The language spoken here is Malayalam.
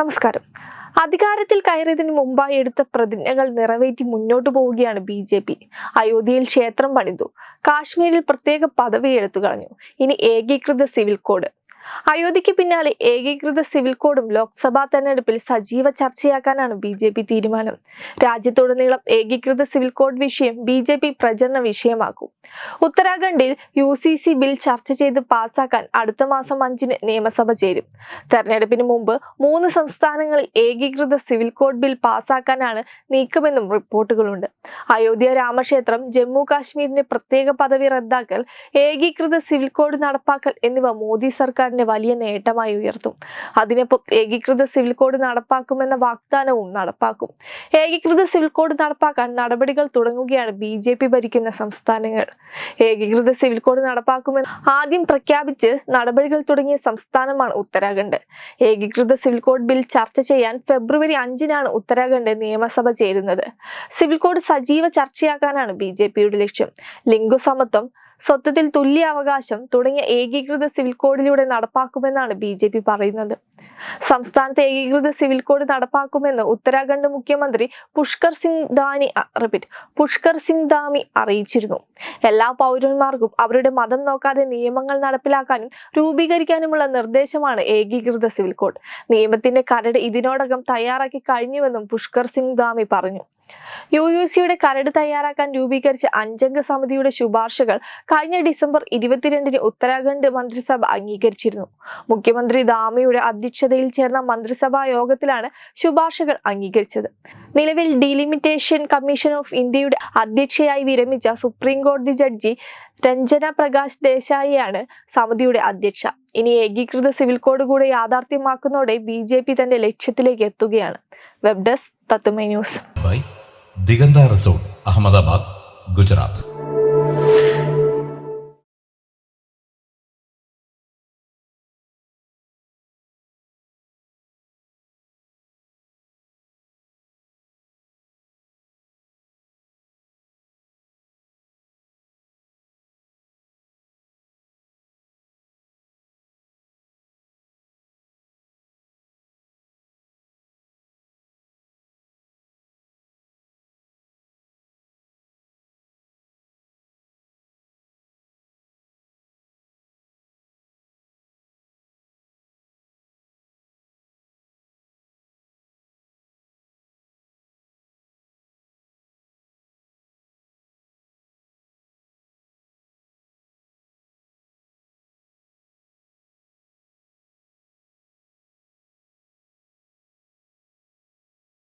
നമസ്കാരം. അധികാരത്തിൽ കയറിയതിന് മുമ്പായി എടുത്ത പ്രതിജ്ഞകൾ നിറവേറ്റി മുന്നോട്ടു പോവുകയാണ് ബി ജെ പി. അയോധ്യയിൽ ക്ഷേത്രം പണിതു. കാശ്മീരിൽ പ്രത്യേക പദവി എടുത്തു കളഞ്ഞു. ഇനി ഏകീകൃത സിവിൽ കോഡ്. അയോധ്യയ്ക്ക് പിന്നാലെ ഏകീകൃത സിവിൽ കോഡും ലോക്സഭാ തെരഞ്ഞെടുപ്പിൽ സജീവ ചർച്ചയാക്കാനാണ് ബി ജെ പി തീരുമാനം. രാജ്യത്തുടനീളം ഏകീകൃത സിവിൽ കോഡ് വിഷയം ബി ജെ പി പ്രചരണ വിഷയമാക്കും. ഉത്തരാഖണ്ഡിൽ യു സി സി ബിൽ ചർച്ച ചെയ്ത് പാസാക്കാൻ അടുത്ത മാസം അഞ്ചിന് നിയമസഭ ചേരും. തെരഞ്ഞെടുപ്പിന് മുമ്പ് മൂന്ന് സംസ്ഥാനങ്ങളിൽ ഏകീകൃത സിവിൽ കോഡ് ബിൽ പാസാക്കാനാണ് നീക്കമെന്നും റിപ്പോർട്ടുകളുണ്ട്. അയോധ്യ രാമക്ഷേത്രം ജമ്മു കാശ്മീരിന്റെ പ്രത്യേക പദവി റദ്ദാക്കൽ ഏകീകൃത സിവിൽ കോഡ് നടപ്പാക്കൽ എന്നിവ മോദി സർക്കാരിന്റെ വലിയ നേട്ടമായി ഉയർത്തും. അതിനൊപ്പം ഏകീകൃത സിവിൽ കോഡ് നടപ്പാക്കുമെന്ന വാഗ്ദാനവും നടപ്പാക്കും. ഏകീകൃത സിവിൽ കോഡ് നടപ്പാക്കാൻ നടപടികൾ തുടങ്ങുകയാണ് ബി ജെ പി ഭരിക്കുന്ന സംസ്ഥാനങ്ങൾ. ഏകീകൃത സിവിൽ കോഡ് നടപ്പാക്കുമെന്ന് ആദ്യം പ്രഖ്യാപിച്ച് നടപടികൾ തുടങ്ങിയ സംസ്ഥാനമാണ് ഉത്തരാഖണ്ഡ്. ഏകീകൃത സിവിൽ കോഡ് ബിൽ ചർച്ച ചെയ്യാൻ ഫെബ്രുവരി അഞ്ചിനാണ് ഉത്തരാഖണ്ഡ് നിയമസഭ ചേരുന്നത്. സിവിൽ കോഡ് സജീവ ചർച്ചയാക്കാനാണ് ബി ജെ പിയുടെ ലക്ഷ്യം. ലിംഗസമത്വം സ്വത്വത്തിൽ തുല്യ അവകാശം തുടങ്ങിയ ഏകീകൃത സിവിൽ കോഡിലൂടെ നടപ്പാക്കുമെന്നാണ് ബി പറയുന്നത്. സംസ്ഥാനത്ത് ഏകീകൃത സിവിൽ കോഡ് നടപ്പാക്കുമെന്ന് ഉത്തരാഖണ്ഡ് മുഖ്യമന്ത്രി പുഷ്കർ സിംഗ് ധാനി റിപ്പീറ്റ് പുഷ്കർ സിംഗ് ധാമി അറിയിച്ചിരുന്നു. എല്ലാ പൗരന്മാർക്കും അവരുടെ മതം നോക്കാതെ നിയമങ്ങൾ നടപ്പിലാക്കാനും രൂപീകരിക്കാനുമുള്ള നിർദ്ദേശമാണ് ഏകീകൃത സിവിൽ കോഡ്. നിയമത്തിന്റെ കരട് ഇതിനോടകം തയ്യാറാക്കി കഴിഞ്ഞുവെന്നും പുഷ്കർ സിംഗ് ധാമി പറഞ്ഞു. യു യു സിയുടെ കരട് തയ്യാറാക്കാൻ രൂപീകരിച്ച അഞ്ചംഗ സമിതിയുടെ ശുപാർശകൾ കഴിഞ്ഞ ഡിസംബർ ഇരുപത്തിരണ്ടിന് ഉത്തരാഖണ്ഡ് മന്ത്രിസഭ അംഗീകരിച്ചിരുന്നു. മുഖ്യമന്ത്രി ദാമിയുടെ അധ്യക്ഷതയിൽ ചേർന്ന മന്ത്രിസഭാ യോഗത്തിലാണ് ശുപാർശകൾ അംഗീകരിച്ചത്. നിലവിൽ ഡിലിമിറ്റേഷൻ കമ്മീഷൻ ഓഫ് ഇന്ത്യയുടെ അധ്യക്ഷയായി വിരമിച്ച സുപ്രീം കോടതി ജഡ്ജി രഞ്ജന പ്രകാശ് ദേശായിയാണ് സമിതിയുടെ അധ്യക്ഷ. ഇനി ഏകീകൃത സിവിൽ കോഡ് കൂടെ യാഥാർത്ഥ്യമാക്കുന്നതോടെ ബി ജെ പി തന്റെ ലക്ഷ്യത്തിലേക്ക് എത്തുകയാണ്. വെബ് ഡെസ്ക് തത്തുമൈ ന്യൂസ്. ദിഗന്ത റിസോർട്ട് അഹമ്മദാബാദ് ഗുജറാത്ത്.